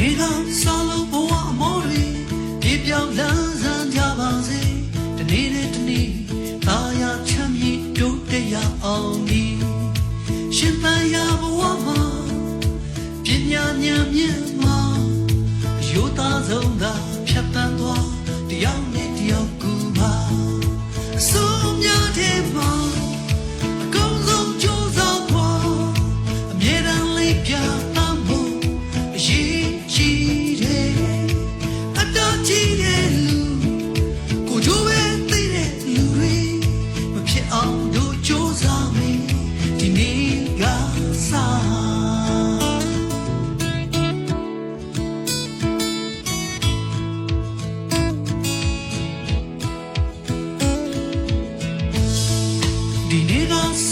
နေကဆောလို့ဘဝမော်ရီပြပြောင်းလန်းဆန်းကြပါစေတနေ့နဲ့တနေ့သာယာချမ်းမြေ့တို့တရအောင်ဒီရှင်သန်ရာဘဝမှာပညာဉာဏ်မြင့်မှာရိုးသားဆုံးသာဖြတ်တန်းသွားတယောက်နဲ့တယောက်ကူပါအဆုံးများတဲ့မှာအကုန်လုံးကြိုးစားဖို့အမြဲတမ်းလေးပြ The Niggas